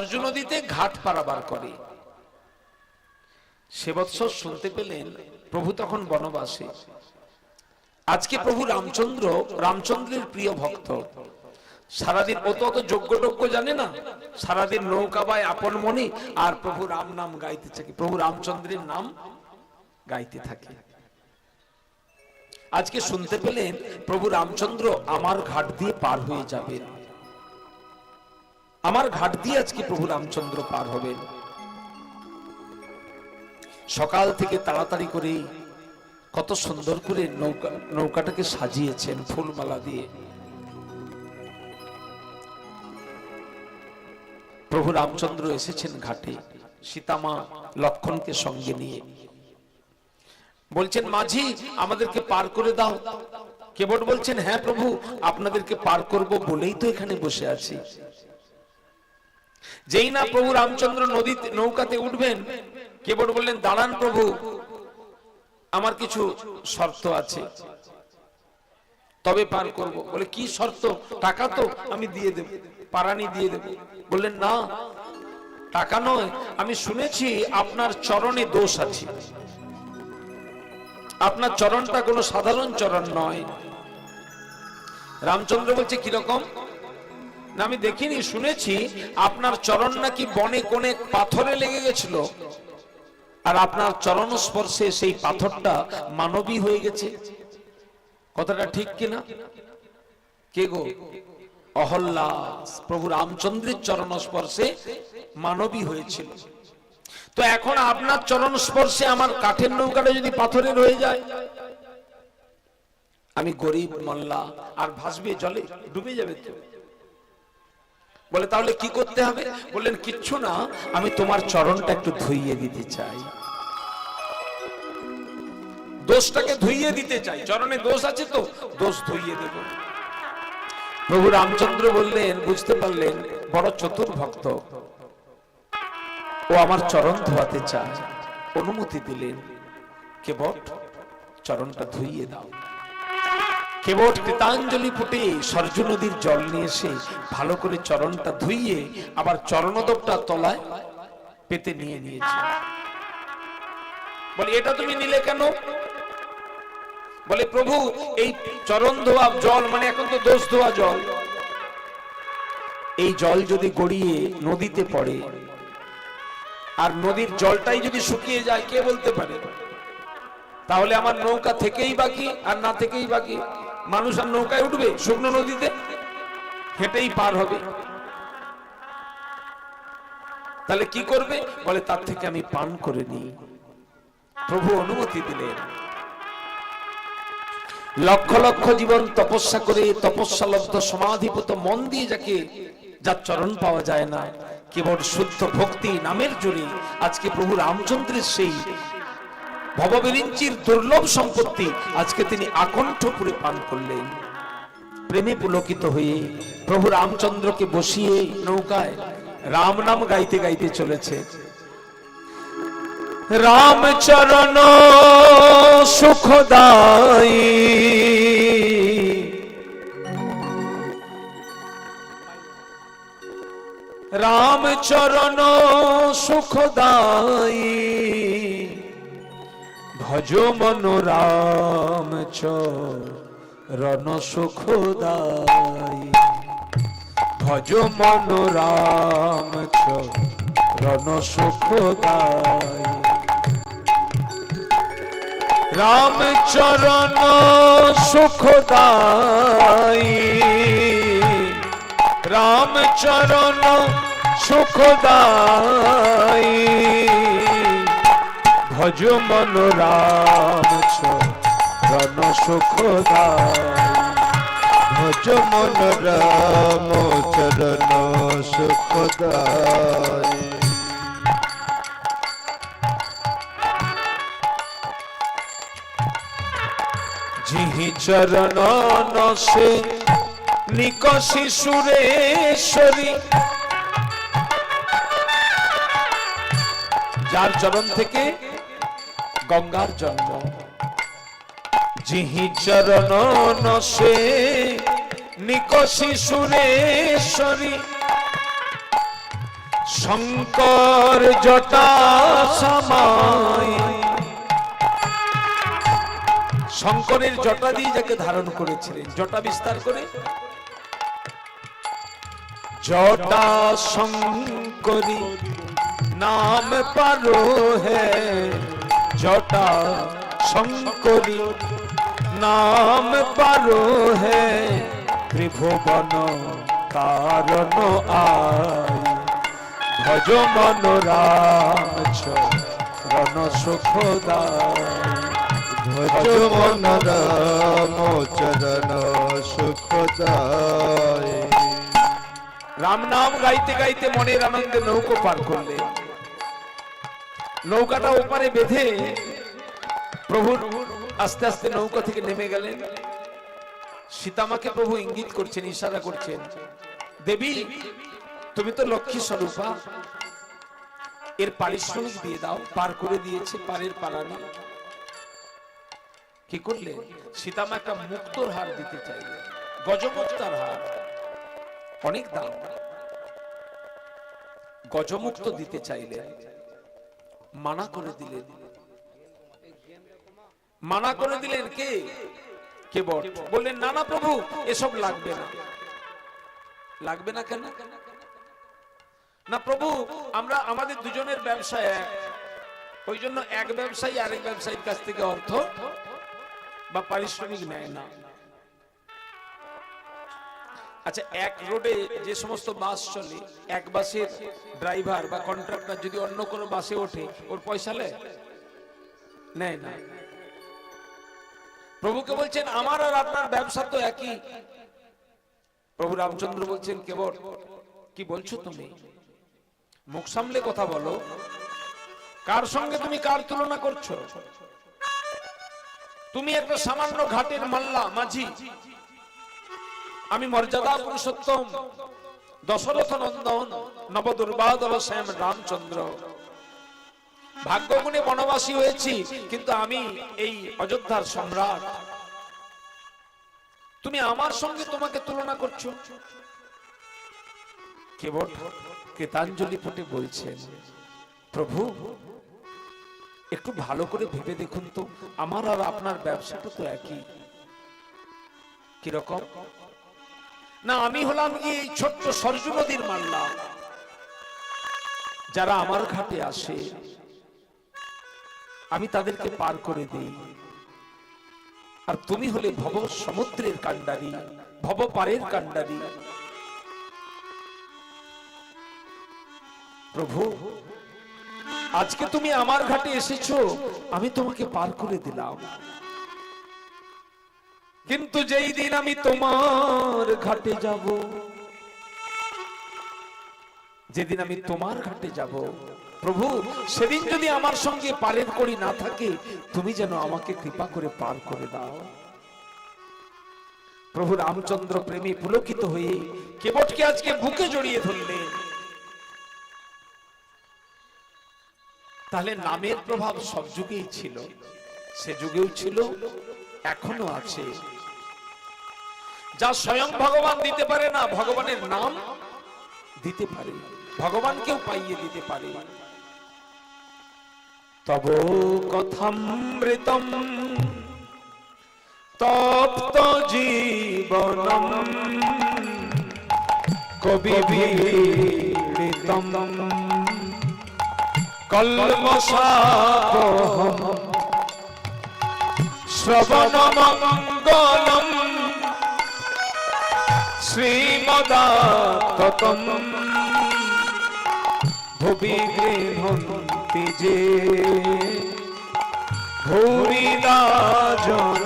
সরজু নদীতে ঘাট পারাবার করে। সে বৎসর শুনতে পেলেন প্রভু তখন বনবাসে। আজকে প্রভু রামচন্দ্র, রামচন্দ্রের প্রিয় ভক্ত। সারাদিন ও তো অত যোগ্য টোগ্য জানে না? সারাদিন নৌকা বায় আপন মনে আর প্রভু রাম নাম গাইতে থাকে। প্রভু রামচন্দ্রের নাম গাইতে থাকে। আজকে শুনতে পেলেন প্রভু রামচন্দ্র আমার ঘাট দিয়ে পার হয়ে যাবেন। আমার ঘাট দিয়ে আজকে প্রভু রামচন্দ্র পার হবেন। সকাল থেকে তাড়াতাড়ি করে কত সুন্দর করে নৌকা, নৌকাটাকে সাজিয়েছেন ফুলমালা দিয়ে। প্রভু রামচন্দ্র এসেছেন ঘাটে, সীতামা লক্ষণকে সঙ্গে নিয়ে। বলছেন, মাঝি, আমাদেরকে পার করে দাও। কেবট বলছেন হ্যাঁ প্রভু, আপনাদেরকে পার করব বলেই তো এখানে বসে আছি। যেই না প্রভু রামচন্দ্র নদীতে নৌকাতে উঠবেন কেবট বললেন, দাঁড়ান প্রভু, আমার কিছু শর্ত আছে। তবে পার করব। বলে, কি শর্ত? টাকা তো আমি দিয়ে দেব, পারানি দিয়ে দেব। বললেন, না, টাকা নয়, আমি শুনেছি আপনার চরণে দোষ আছে। আপনার চরণটা কোনো সাধারণ চরণ নয়। রামচন্দ্র বলছে কীরকম না, আমি দেখিনি, শুনেছি। আপনার চরণ নাকি বনে কোনে পাথরে লেগে গেছিল। আর আপনার চরণ স্পর্শে সেই পাথরটা মানবী হয়ে গেছে। কথাটা ঠিক কিনা? কে গো? অহল্লা, প্রভু রামচন্দ্রের চরণ স্পর্শে মানবী হয়েছিল। তো এখন আপনার চরণ স্পর্শে আমার কাঠের নৌকাটা যদি পাথরের হয়ে যায়? আমি গরিব মল্লা, আর ভাসবে জলে, ডুবে যাবে তো। বলে, তাহলে কি করতে হবে? বললেন, কিচ্ছু না, আমি তোমার চরণটা একটু ধুইয়ে দিতে চাই। দোষটাকে ধুইয়ে দিতে চাই। চরণে দোষ আছে তো, দোষ ধুইয়ে দেব। প্রভু রামচন্দ্র বললেন, বুঝতে পারলেন, বড় চতুর ভক্ত ও আমার চরণ ধোয়াতে চায়। অনুমতি দিলেন, কেবট, চরণটা ধুইয়ে দাও। কেবট কৃতাঞ্জলি ফুটে সরজ নদীর জল নিয়ে এসে ভালো করে চরণটা ধুইয়ে আবার চরণদবটা তলায় পেতে নিয়ে নিয়েছে। বলে, এটা তুমি নিলে কেন? বলে, প্রভু, এই চরণ ধোয়া জল মানে এখন তো দোষ ধোয়া জল। এই জল যদি গড়িয়ে নদীতে পড়ে, আর নদীর জলটাই যদি শুকিয়ে যায়, কে বলতে পারে? তাহলে আমার নৌকা থেকেই বাকি, আর না থেকেই বাকি। মানুষ আর নৌকায় উঠবে শুকনো নদীতে, হেঁটেই পার হবে। তাহলে কি করবে? বলে, তার থেকে আমি পান করে নিই। প্রভু অনুমতি দিলেন। লক্ষ লক্ষ জীবন তপস্যা করে তপস্যালব্ধ সমাধিপত মন দিয়ে যাকে যার চরণ পাওয়া যায় না, কেবল শুদ্ধ ভক্তি নামের জোরে আজকে প্রভু রামচন্দ্রের সেই ভববিরিঞ্চির দুর্লভ সম্পত্তি আজকে তিনি আকণ্ঠ পুরে পান করলেন। প্রেমে পুলকিত হয়ে প্রভু রামচন্দ্রকে বসিয়ে নৌকায় রাম নাম গাইতে গাইতে চলেছে। রামচরণ সুখদায়ী। রামচরণ সুখদায়ী। ভজ মন রাম চরণ সুখদায়ী ভজ মন রাম চরণ সুখদায়ী রাম চরণ সুখদায়ী রাম চরণ সুখদায়ী ভজ মন রাম চরণ সুখদায়ী ভজ মন রাম চরণ সুখদায় জিহি চরণ নসে নিকশি সুরেশ্বরী। যার চরণ থেকে গঙ্গার জন্ম জিহি চরণ নসে নিকশি সুরেশ্বরী। শঙ্কর জটা সমায় শঙ্করের জটা দিয়ে যাকে ধারণ করেছিলেন, জটা বিস্তার করে। জটা শঙ্করী, নাম পারো হে। জটা শঙ্করী নাম পারো হে ত্রিভুবন কারণ আয় ভজ মন রাজ রণ সুখদায় ভজ মন রাম চরণ সুখদায় রাম নাম গাইতে গাইতে মনের আনন্দে নৌকো পার করলে নৌকাটা ওপারে বেঁধে প্রভু আস্তে আস্তে নৌকা থেকে নেমে গেলেন। সীতামাকে প্রভু ইঙ্গিত করছেন, ইশারা করছেন, দেবী, তুমি তো লক্ষ্মী স্বরূপা। এর পারিশ্রমিক দিয়ে দাও, পার করে দিয়েছে, পারের পালানি কি করলে সীতামা একটা মুক্তোর হার দিতে চাইলে গজমুক্তার হার। অনেক দাম। গজমুক্ত দিতে চাইলেন। মানা করে দিলেন। মানা করে দিলেন কে? কে বট? বললেন, না না, প্রভু, এসব লাগবে না। লাগবে না কেন? না, প্রভু, আমরা আমাদের দুজনের ব্যবসায় এক। ওই জন্য এক ব্যবসায়ী আরেক ব্যবসায়ীর কাছ থেকে অর্থ বা পারিশ্রমিক নেয় না। আচ্ছা এক রোডে যে সমস্ত বাস চলে, এক বাসের ড্রাইভার বা কন্ট্রাক্টর যদি অন্য কোনো বাসে ওঠে, ওর পয়সা নেয়? না। প্রভুকে বলছেন আমার আর আপনার ব্যবসা তো একই। প্রভু রামচন্দ্র বলছেন, কেবল কি বলছো তুমি? মুখ সামলে কথা বলো। কার সঙ্গে তুমি কার তুলনা করছ? তুমি একটা সামান্য ঘাটের মাল্লা, মাঝি। আমি মর্যাদা পুরুষোত্তম দশরথ নন্দন নবদুর্বাদল শ্যাম রামচন্দ্র। ভাগ্যগুণে বনবাসী হয়েছি, কিন্তু আমি এই অযোধ্যার সম্রাট। তুমি আমার সঙ্গে তোমাকে তুলনা করছ। কেবল কৃতাঞ্জলি ফুটে বলছেন, প্রভু, একটু ভালো করে ভেবে দেখুন তো, আমার আর আপনার ব্যবসাটা তো একই। কীরকম? না, আমি হলাম এই ছোট্ট সরজু নদীর মাল্লা। যারা আমার ঘাটে আসে, আমি তাদেরকে পার করে দিই। আর তুমি হলে ভব সমুদ্রের কাণ্ডারি, ভব পারের কাণ্ডারি। প্রভু, আজকে তুমি আমার ঘাটে এসেছ, আমি তোমাকে পার করে দিলাম। কিন্তু যেই দিন আমি তোমার ঘাটে যাব, যেদিন আমি তোমার ঘাটে যাব, প্রভু, সেদিন যদি আমার সঙ্গে পারের করি না থাকে, তুমি যেন আমাকে কৃপা করে পার করে দাও। প্রভু রামচন্দ্র প্রেমী পুলকিত হয়ে কেবটকে আজকে বুকে জড়িয়ে ধরলেন। তাহলে নামের প্রভাব সব যুগেই ছিল, সে যুগেও ছিল, এখনও আছে। যা স্বয়ং ভগবান দিতে পারে না, ভগবানের নাম দিতে পারে। ভগবানকেও পাইয়ে দিতে পারে। তব কথামৃতম তপ্ত জীবনম কবি বিড়িতম শ্রবণ ভুবি গৃহন্তি যে ভূরিদা জন।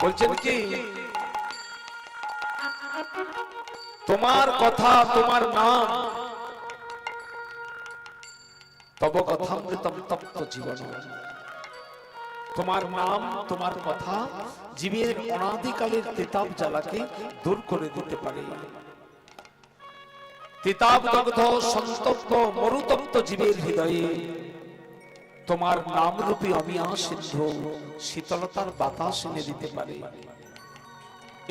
বলছেন কি? তোমার কথা, তোমার নাম। তব কথামৃতম তপ্ত জীবন তোমার নাম, তোমার কথা জীবের অনাদিকালের তেতাব জ্বালাকে দূর করে দিতে পারে। তেতাব দগ্ধ, সন্তপ্ত, মরুতপ্ত জীবের হৃদয়ে তোমার নাম রূপী অমিয়া সিদ্ধ শীতলতার বাতাস এনে দিতে পারে।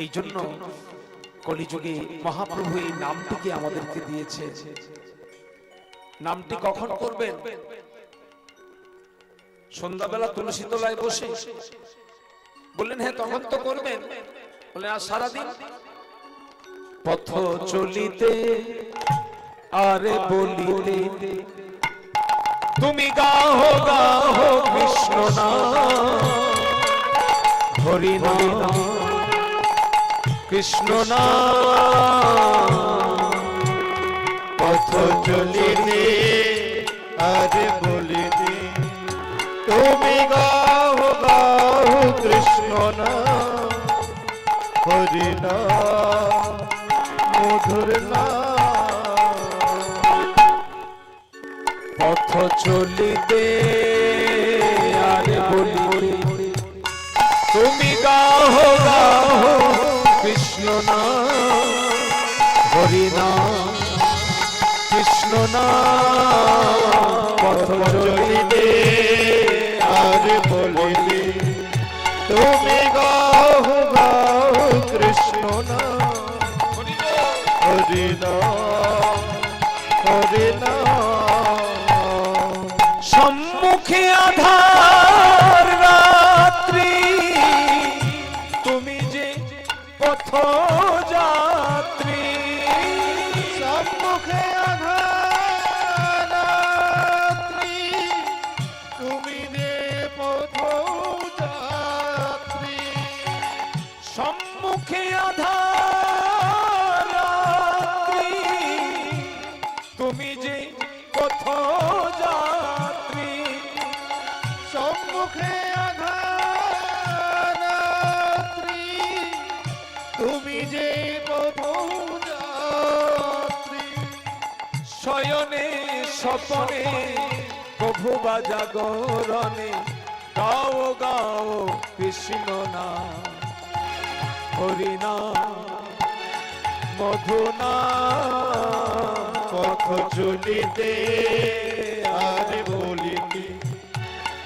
এই জন্য কলিযুগে মহাপ্রভু এই নামটিকে আমাদেরকে দিয়েছে। নামটি কখন করবেন? সন্ধ্যাবেলা তুলসী তলায় বসে। বললেন হ্যাঁ তখন তো করবেন। বলে, আর সারাদিন? পথ চলিতে আরে বলিতে তুমি গাহ গাহ, কৃষ্ণ না হরি কৃষ্ণ না পথ চলিতে আরে তুমি গাও গাও কৃষ্ণ না, হরি না, মধুর না। পথ চলিতে আরে বলিতে তুমি গাহ গাহ কৃষ্ণ না, হরি না, কৃষ্ণ না। পথ চলিতে সম্মুখে আধার। সম্মুখে আধারাত্রি তুমি যে পথ শয়নে স্বপনে প্রভু বা জাগরণে, গাও গাও কৃষ্ণ না হরি না মধু না পথ চলিতে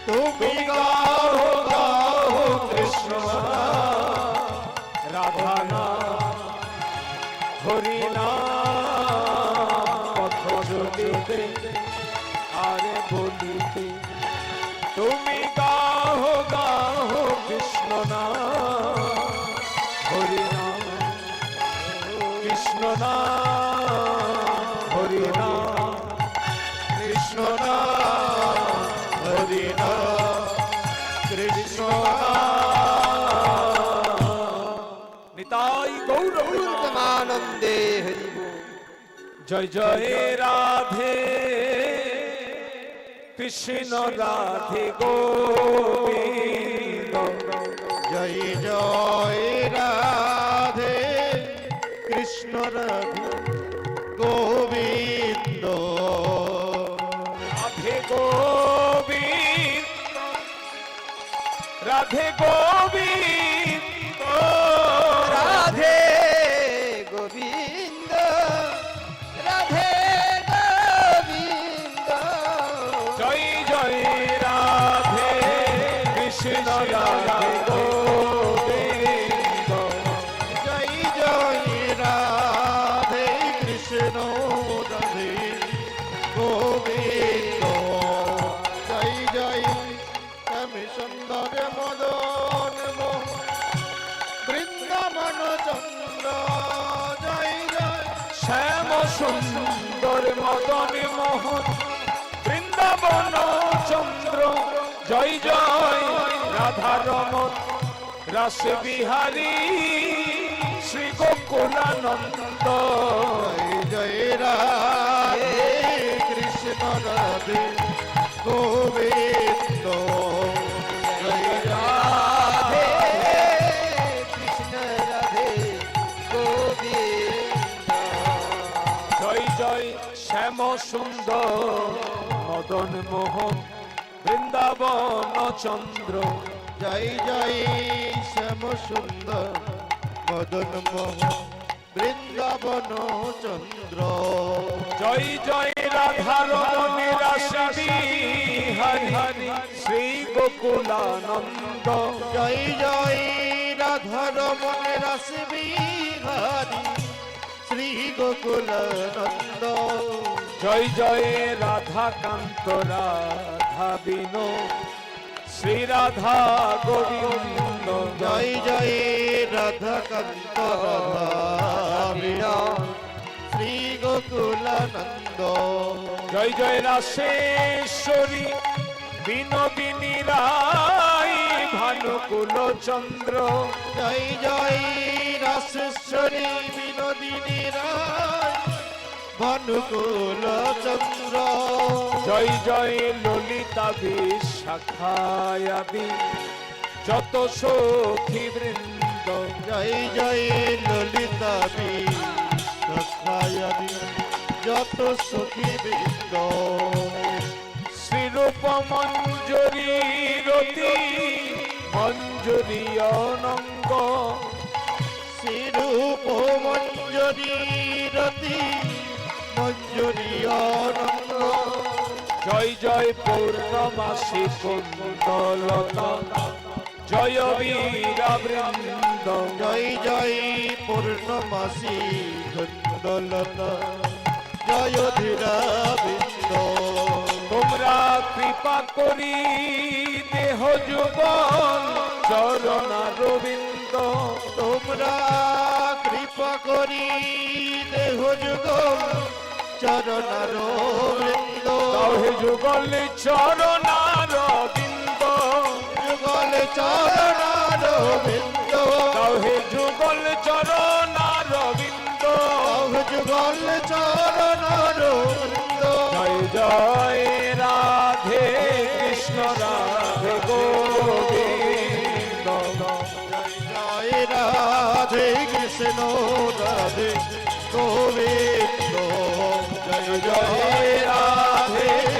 তুমি গাও গাও কৃষ্ণ রাধা না হরি না পথ নিতাই গৌরব আনন্দে হরি জয় জয় রাধে কৃষ্ণ রাধে গোবিন্দ। জয় জয় রাধে কৃষ্ণ রাধে গোবিন্দ। রাধে গোবিন্দ রাধে গোবিন্দ। গোবিন্দ রাধে মদন মোহন, বৃন্দাবন চন্দ্র, জয় জয় রাধা রমন, রাস বিহারী, শ্রী গোকুলানন্দ। জয় রাধে কৃষ্ণ, রাধে গোবিন্দ। শ্যাম সুন্দর মদন মোহন বৃন্দাবন চন্দ্র। জয় জয় শ্যাম সুন্দর মদন মোহন বৃন্দাবন চন্দ্র। জয় জয় রাধা রমন রাস বিহারী শ্রী গোকুলানন্দ। জয় জয় রাধার মনে রাস বিহারি শ্রী গোকুল নন্দ জয় জয় রাধা কান্ত রাধা বিনো। শ্রী রাধা গোবিন্দ। জয় জয় রাধা কান্ত রাধা শ্রী গোকুল নন্দ জয় জয় রাশেশ্বরী বিনোদিনী রায় ভানুকুল চন্দ্র। জয় জয় রাসেশ্বরী। বিনোদিনী রায় ভানুকুল চন্দ্র। জয় জয় ললিতা বিশাখায়াদি যত সখী বৃন্দ। জয় জয় ললিতা বিখায়াদি যত সখী বৃন্দ। শ্রীরূপ মঞ্জুরি রতি মঞ্জুরি অনঙ্গ। শ্রীরূপ মঞ্জুরি রতি মঞ্জুরি অনন্ত জয় জয় পূর্ণমাসী কুন্দলতা জয় বীরা বৃন্দ। জয় জয় পূর্ণমাসী গন্দলতা জয় ধীরা বৃন্দ। তোমরা কৃপা করি দেহ যুগল চরণা রবীন্দ তোমরা কৃপা করি দেহ যুগ চরণার বৃন্দ তহে যুগল চরণা রবীন্দ যুগল চরণার বৃন্দ তহে যুগল চরণা রবীন্দ যুগল চরণার বৃন্দ জয় জয় রাধে কৃষ্ণ রাধে গোবিন্দ। জয় রাধে কৃষ্ণ রাধে গোবিন্দ জয় জয় রাধে